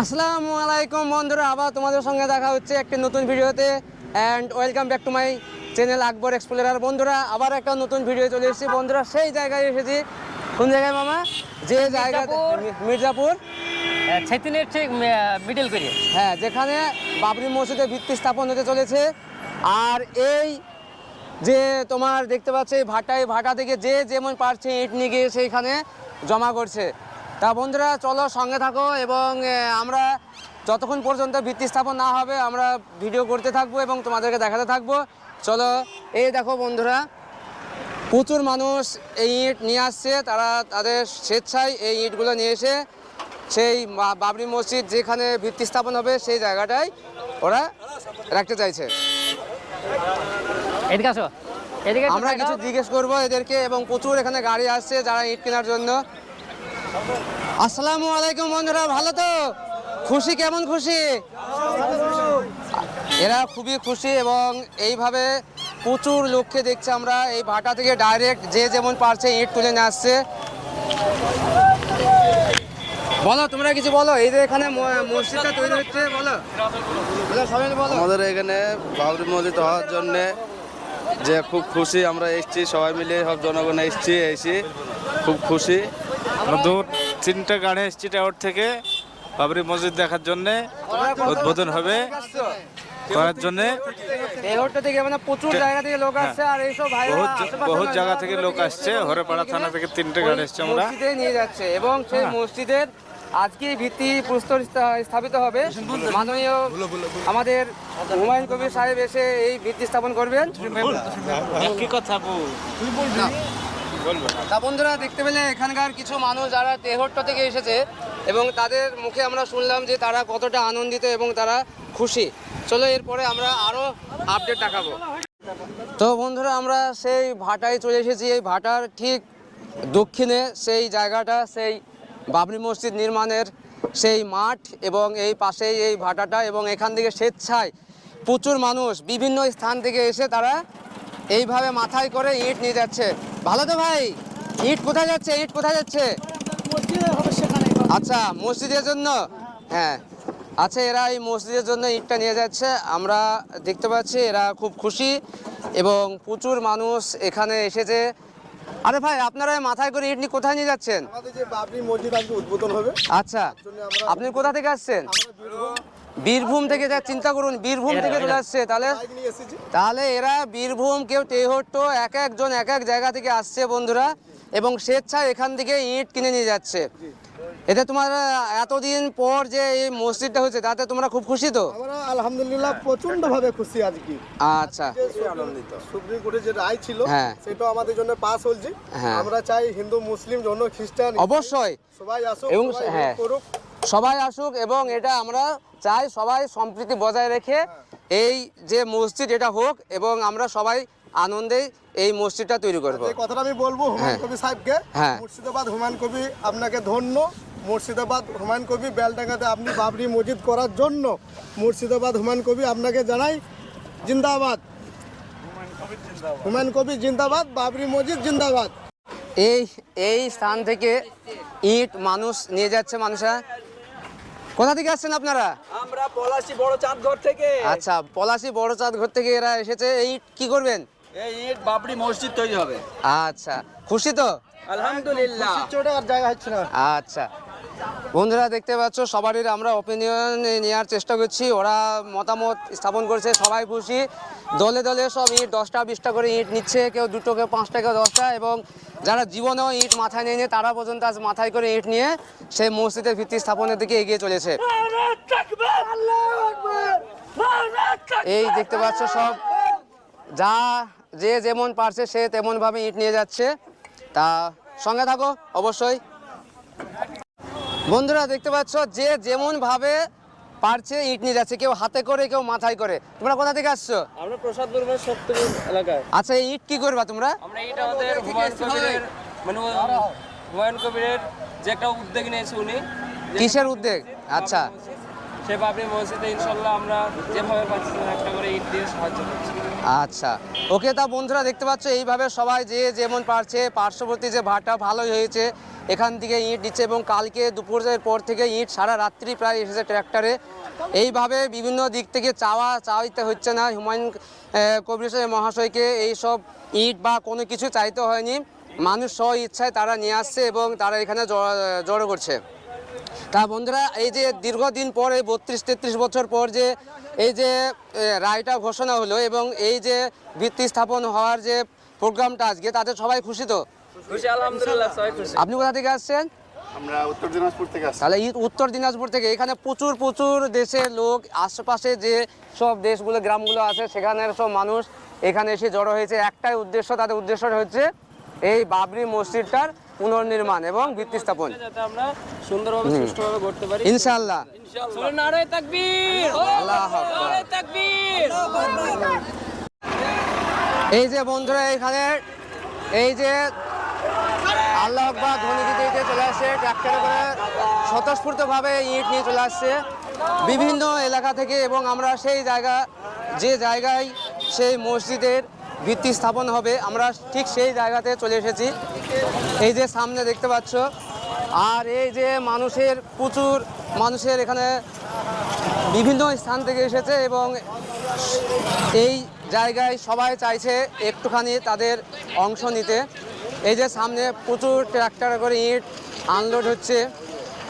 আসসালামু আলাইকুম বন্ধুরা আবার তোমাদের সঙ্গে দেখা হচ্ছে একটি নতুন ভিডিওতে। And welcome back to my channel Akbar explorer বন্ধুরা আবার একটা নতুন ভিডিও চলে এসেছি। বন্ধুরা সেই জায়গায় এসেছি। কোন জায়গায় মামা? যে জায়গা মির্জাপুর। ছেতিনের ঠিক মিডল করে হ্যাঁ যেখানে বাবরি মসজিদে ভিত্তি স্থাপন হতে চলেছে। আর এই যে তোমার দেখতে পাচ্ছ এই ভাটা এই ভাটা থেকে যে যেমন পারছে ইট নিয়ে গিয়ে সেইখানে জমা করছে। তা বন্ধুরা চলো সঙ্গে থাকো এবং আমরা যতক্ষণ পর্যন্ত ভিত্তি স্থাপন না হবে আমরা ভিডিও করতে থাকব এবং তোমাদেরকে দেখাতে থাকব। চলো এই দেখো বন্ধুরা প্রচুর মানুষ এই ইট নিয়ে আসছে। তারা তাদের স্বেচ্ছায় এই ইটগুলো নিয়ে এসে সেই বাবরি মসজিদ যেখানে ভিত্তি স্থাপন হবে সেই জায়গাটায় ওরা রাখতে চাইছে। এদিকে আসো। এদিকে আমরা কিছু জিজ্ঞেস করব এদেরকে এবং প্রচুর এখানে গাড়ি আসছে যারা ইট কেনার জন্য। আসসালামু আলাইকুম বন্ধুরা ভালো তো? খুশি কেমন খুশি? এরা খুবই খুশি এবং এইভাবে প্রচুর লোককে দেখছি আমরা। এই ভাটা থেকে ডাইরেক্ট যে যেমন পারছে ইট তুলে নিয়ে আসছে। বলো তোমরা কিছু বলো? এই যে এখানে ম- মসজিদটা তৈরি হচ্ছে বলো। সবাই বলো। আমাদের এখানে বাবরি মসজিদ হওয়ার জন্যে যে খুব খুশি আমরা এসেছি সবাই মিলে সব জনগণ এসেছি এসে খুব খুশি। আমরা দু তিনটা গাড়ি এসছি টাওয়ার থেকে। বাবরি মসজিদ দেখার জন্য উদ্বোধন হবে। করার জন্য এই হোটটা থেকে মানে প্রচুর জায়গা থেকে লোক আসছে আর এইসব বহুত জায়গা থেকে লোক আসছে। হরেপাড়া থানা থেকে তিনটে গাড়ি এসছে আমরা। নিয়ে যাচ্ছে এবং সেই হ্যাঁ। মসজিদের আজকে ভিত্তি প্রস্তর স্থাপিত হবে। মাননীয় আমাদের হুমায়ুন কবির সাহেব এসে এই ভিত্তি স্থাপন করবেন। কি কথা তা বন্ধুরা, দেখতে পেলে এখানকার কিছু মানুষ যারা তেহট্ট থেকে এসেছে এবং তাদের মুখে আমরা শুনলাম যে তারা কতটা আনন্দিত এবং তারা খুশি। চলো এরপরে আমরা আরও আপডেট দেখাবো। তো বন্ধুরা, আমরা সেই ভাটায় চলে এসেছি। এই ভাটার ঠিক দক্ষিণে সেই জায়গাটা, সেই বাবরি মসজিদ নির্মাণের সেই মাঠ এবং এই পাশেই এই ভাটাটা এবং এখান থেকে স্বেচ্ছায় প্রচুর মানুষ বিভিন্ন স্থান থেকে এসে তারা এইভাবে মাথায় করে ইট নিয়ে যাচ্ছে। ভালো তো ভাই? ইট কোথায় যাচ্ছে? ইট কোথায় যাচ্ছে? আচ্ছা মসজিদের জন্য? হ্যাঁ। আচ্ছা এরা এই মসজিদের জন্য ইটটা নিয়ে যাচ্ছে। আমরা দেখতে পাচ্ছি এরা খুব খুশি এবং প্রচুর মানুষ এখানে এসেছে। আরে ভাই আপনারা মাথায় করে ইট নিয়ে কোথায় নিয়ে যাচ্ছেন? আমাদের যে বাবরি মসজিদ আজকে উদ্বোধন হবে আচ্ছা আপনি কোথা থেকে আসছেন? বীরভূম থেকে যা চিন্তা করুন বীরভূম থেকে চলে আসছে তাহলে তাহলে এরা বীরভূম কেউ টেহট্ট এক একজন এক এক জায়গা থেকে আসছে বন্ধুরা এবং স্বেচ্ছায় এখান থেকে ইট কিনে নিয়ে যাচ্ছে। এতে তোমার এতদিন পর যে এই মসজিদটা হচ্ছে তাতে তোমরা খুব খুশি তো? আমরা আলহামদুলিল্লাহ প্রচণ্ড ভাবে খুশি আজকে। আচ্ছা। আনন্দিত। সুপ্রিম কোর্টের যে রায় ছিল হ্যাঁ। সেটাও আমাদের জন্য পাস হয়েছে। হ্যাঁ। আমরা চাই হিন্দু মুসলিম জন্য খ্রিস্টান অবশ্যই। সবাই আসুক এবং হ্যাঁ। সবাই আসুক এবং এটা আমরা চাই সবাই সম্প্রীতি বজায় রেখে এই যে মসজিদ এটা হোক এবং আমরা সবাই আনন্দে এই মসজিদটা তৈরি করব। এই কথাটা আমি বলব হ্যাঁ। হুমায়ুন কবি সাহেবকে হ্যাঁ। মুর্শিদাবাদ হুমায়ুন কবি আপনাকে ধন্য। মুর্শিদাবাদ হুমায়ুন কবি বেলডাঙ্গাতে আপনি বাবরি মসজিদ করার জন্য মুর্শিদাবাদ হুমায়ুন কবি আপনাকে জানাই জিন্দাবাদ। হুমায়ুন কবি জিন্দাবাদ বাবরি মসজিদ জিন্দাবাদ। এই এই স্থান থেকে ইট মানুষ নিয়ে যাচ্ছে মানুষরা। কোথা থেকে আসছেন আপনারা? আমরা পলাশি বড় চাঁদ ঘর থেকে। আচ্ছা পলাশি বড় চাঁদ ঘর থেকে এরা এসেছে। এই কি করবেন? এই ইট বাবরি মসজিদ তৈরি হবে। আচ্ছা খুশি তো? আলহামদুলিল্লাহ। জায়গা হচ্ছে না। আচ্ছা বন্ধুরা দেখতে পাচ্ছ, সবারই আমরা ওপিনিয়ন নেওয়ার চেষ্টা করছি। ওরা মতামত স্থাপন করছে, সবাই খুশি। দলে দলে সব ইট, দশটা, বিশটা করে ইট নিচ্ছে, কেউ দুটো, কেউ পাঁচটা, কেউ দশটা এবং যারা জীবনেও ইট মাথায় নিয়ে নিয়ে তারা পর্যন্ত আজ মাথায় করে ইট নিয়ে সেই মসজিদের ভিত্তি স্থাপনের দিকে এগিয়ে চলেছে। এই দেখতে পাচ্ছ সব, যা, যে যেমন পারছে, সে তেমনভাবে ইট নিয়ে যাচ্ছে। তা সঙ্গে থাকো, অবশ্যই। বন্ধুরা দেখতে পাচ্ছ যে যেমন ভাবে পারছে ইট নিয়ে যাচ্ছে কেউ হাতে করে কেউ মাথায় করে। তোমরা কোথা থেকে আসছো? আমরা প্রসাদ সপ্তমী এলাকায়। আচ্ছা এই ইট কি করবা তোমরা? আমরা এটা আমাদের হুমায়ুন কবিরের মানে হুমায়ুন কবিরের যে একটা উদ্যোগ নিয়েছে উনি। কিসের উদ্যোগ? আচ্ছা। সে বাবরি মসজিদে ইনশাল্লাহ আমরা যেভাবে পাচ্ছি একটা করে ইট দিয়ে সাহায্য করছি। আচ্ছা। ওকে, তা বন্ধুরা দেখতে পাচ্ছ, এইভাবে সবাই যে যেমন পারছে, পার্শ্ববর্তী যে ভাটা ভালোই হয়েছে, এখান থেকে ইট দিচ্ছে এবং কালকে দুপুরের পর থেকে ইট সারা রাত্রি প্রায় এসেছে ট্র্যাক্টরে এইভাবে বিভিন্ন দিক থেকে চাওয়া চাইতে হচ্ছে না, হুমায়ুন কবির মহাশয়কে এইসব ইট বা কোনো কিছু চাইতে হয়নি। মানুষ স্ব ইচ্ছায় তারা নিয়ে আসছে এবং তারা এখানে জড়ো করছে। তা বন্ধুরা এই যে দীর্ঘদিন পর এই বত্রিশ তেত্রিশ বছর পর যে এই যে রায়টা ঘোষণা হলো এবং এই যে ভিত্তি স্থাপন হওয়ার যে প্রোগ্রামটা আজকে তাতে সবাই খুশি তো? খুশি আলহামদুলিল্লাহ সবাই খুশি। আপনি কোথা থেকে আসছেন? আমরা উত্তর দিনাজপুর থেকে আসছি। তাহলে উত্তর দিনাজপুর থেকে এখানে প্রচুর প্রচুর দেশের লোক আশেপাশে যে সব দেশগুলো গ্রামগুলো আছে সেখানের সব মানুষ এখানে এসে জড়ো হয়েছে। একটাই উদ্দেশ্য তাদের উদ্দেশ্যটা হচ্ছে এই বাবরি মসজিদটার পুনর্নির্মাণ এবং ভিত্তি স্থাপন যাতে আমরা সুন্দরভাবে সুষ্ঠুভাবে করতে পারি। ইনশাল্লাহ ইনশাআল্লাহ। তাকবীর! এই যে বন্ধুরা এখানে এই যে আল্লাহ আকবর ধ্বনি দিতে দিতে চলে আসছে ট্রাক্টরে করে স্বতঃস্ফূর্তভাবে ইট নিয়ে চলে আসছে। বিভিন্ন এলাকা থেকে এবং আমরা সেই জায়গা যে জায়গায় সেই মসজিদের ভিত্তি স্থাপন হবে। আমরা ঠিক সেই জায়গাতে চলে এসেছি। এই যে সামনে দেখতে পাচ্ছ, আর এই যে মানুষের প্রচুর মানুষের এখানে বিভিন্ন স্থান থেকে এসেছে এবং এই জায়গায় সবাই চাইছে একটুখানি তাদের অংশ নিতে। এই যে সামনে প্রচুর ট্রাক্টর করে ইট আনলোড হচ্ছে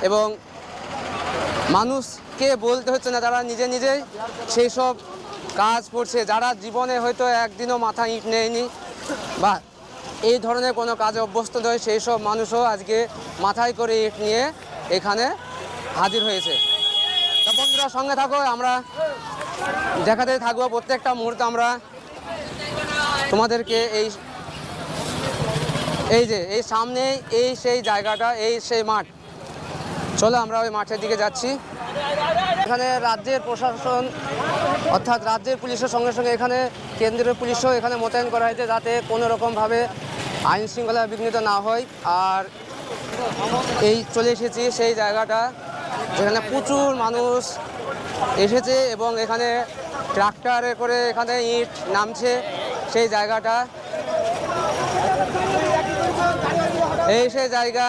এবং মানুষকে বলতে হচ্ছে না, তারা নিজে নিজেই সেই সব কাজ করছে, যারা জীবনে হয়তো একদিনও মাথা ইট নেয়নি বা এই ধরনের কোনো কাজে অভ্যস্ত নয়, সেই সব মানুষও আজকে মাথায় করে ইট নিয়ে এখানে হাজির হয়েছে। বন্ধুরা, সঙ্গে থাকো, আমরা দেখাতে থাকব। প্রত্যেকটা মুহূর্তে আমরা তোমাদেরকে এই এই যে, এই সামনে এই সেই জায়গাটা, এই সেই মাঠ। চলো আমরা ওই মাঠের দিকে যাচ্ছি। এখানে রাজ্যের প্রশাসন অর্থাৎ রাজ্যের পুলিশের সঙ্গে সঙ্গে এখানে কেন্দ্রীয় পুলিশও এখানে মোতায়েন করা হয়েছে যাতে কোনো রকমভাবে আইন শৃঙ্খলা বিঘ্নিত না হয়। আর এই চলে এসেছি সেই জায়গাটা যেখানে প্রচুর মানুষ এসেছে এবং এখানে ট্রাক্টরে করে এখানে ইট নামছে সেই জায়গাটা। এই সেই জায়গা।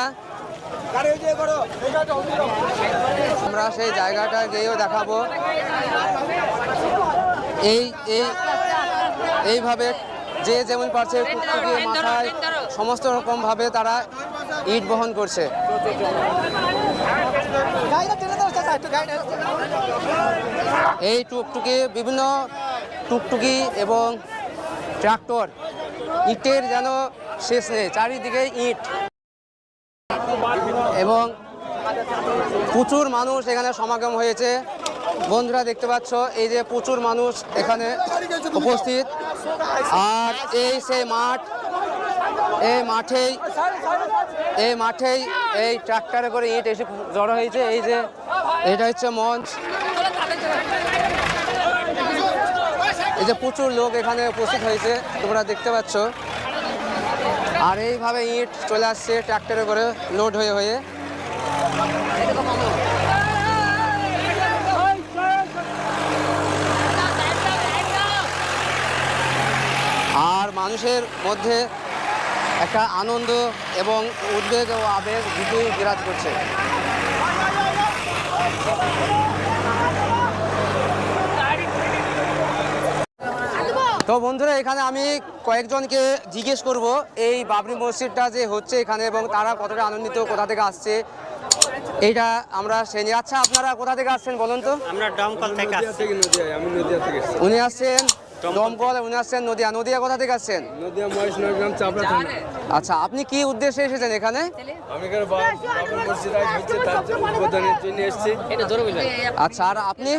আমরা সেই জায়গাটা গিয়েও দেখাবো। এই এই এইভাবে যে যেমন পারছে টুকটুকি মাথায় সমস্ত রকমভাবে তারা ইট বহন করছে। এই টুকটুকি বিভিন্ন টুকটুকি এবং ট্রাক্টর ইটের যেন শেষ নেই চারিদিকে ইট। এবং প্রচুর মানুষ এখানে সমাগম হয়েছে। বন্ধুরা দেখতে পাচ্ছ, এই যে প্রচুর মানুষ এখানে উপস্থিত। আর এই সেই মাঠ, এই মাঠেই এই মাঠেই এই ট্রাক্টরে করে ইট এসে জড়ো হয়েছে। এই যে, এটা হচ্ছে মঞ্চ। এই যে প্রচুর লোক এখানে উপস্থিত হয়েছে, তোমরা দেখতে পাচ্ছ। আর এইভাবে ইট চলে আসছে ট্রাক্টরে করে লোড হয়ে হয়ে। আর মানুষের মধ্যে একটা আনন্দ এবং উদ্বেগ ও আবেগ দুটোই বিরাজ করছে। তো বন্ধুরা, এখানে আমি কয়েকজনকে জিজ্ঞেস করব, এই বাবরি মসজিদটা যে হচ্ছে এখানে এবং তারা কতটা আনন্দিত, কোথা থেকে আসছে এইটা আমরা শ্রেণি আচ্ছা আপনারা কোথা থেকে আসছেন বলুন তো? আমরা দমকল থেকে আসছি। উনি আসছেন দমকল উনি আসছেন নদিয়া। নদিয়া কোথা থেকে আসছেন? নদিয়া মহেশনগর গ্রাম চাপড়া থানা। আচ্ছা আপনি কি উদ্দেশ্যে এসেছেন এখানে? আমি এখানে বাবরি মসজিদ আজ হচ্ছে তার জন্য উদ্বোধনের জন্য এসেছি। এটা বলবেন আচ্ছা আর আপনি?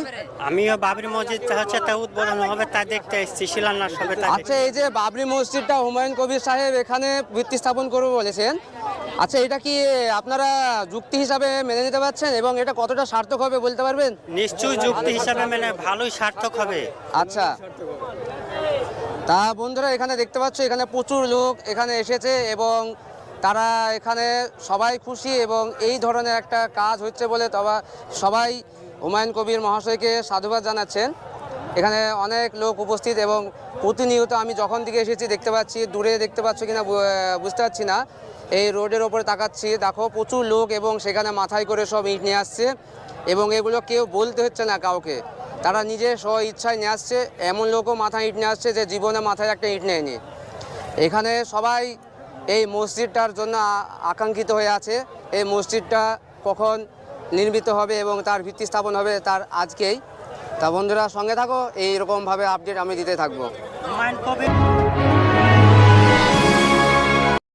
আমিও বাবরি মসজিদ হচ্ছে তা উদ্বোধন হবে তা দেখতে এসেছি শিলান্যাস হবে তা আচ্ছা এই যে বাবরি মসজিদটা হুমায়ুন কবির সাহেব এখানে ভিত্তি স্থাপন করবে বলেছেন আচ্ছা এটা কি আপনারা যুক্তি হিসাবে মেনে নিতে পারছেন এবং এটা কতটা সার্থক হবে বলতে পারবেন? নিশ্চয়ই যুক্তি হিসাবে মেনে ভালোই সার্থক হবে। আচ্ছা। তা বন্ধুরা এখানে দেখতে পাচ্ছ এখানে প্রচুর লোক এখানে এসেছে এবং তারা এখানে সবাই খুশি এবং এই ধরনের একটা কাজ হচ্ছে বলে তবা সবাই হুমায়ুন কবির মহাশয়কে সাধুবাদ জানাচ্ছেন। এখানে অনেক লোক উপস্থিত এবং প্রতিনিয়ত আমি যখন দিকে এসেছি, দেখতে পাচ্ছি, দূরে দেখতে পাচ্ছ কিনা বুঝতে পারছি না। এই রোডের ওপরে তাকাচ্ছি, দেখো প্রচুর লোক এবং সেখানে মাথায় করে সব ইট নিয়ে আসছে এবং এগুলো কেউ বলতে হচ্ছে না কাউকে। তারা নিজে স্ব ইচ্ছায় নিয়ে আসছে, এমন লোকও মাথায় ইট নিয়ে আসছে যে জীবনে মাথায় একটা ইট নেয়নি। এখানে সবাই এই মসজিদটার জন্য আকাঙ্ক্ষিত হয়ে আছে। এই মসজিদটা কখন নির্মিত হবে এবং তার ভিত্তি স্থাপন হবে তার আজকেই তা বন্ধুরা সঙ্গে থাকো এইরকমভাবে আপডেট আমি দিতে থাকব।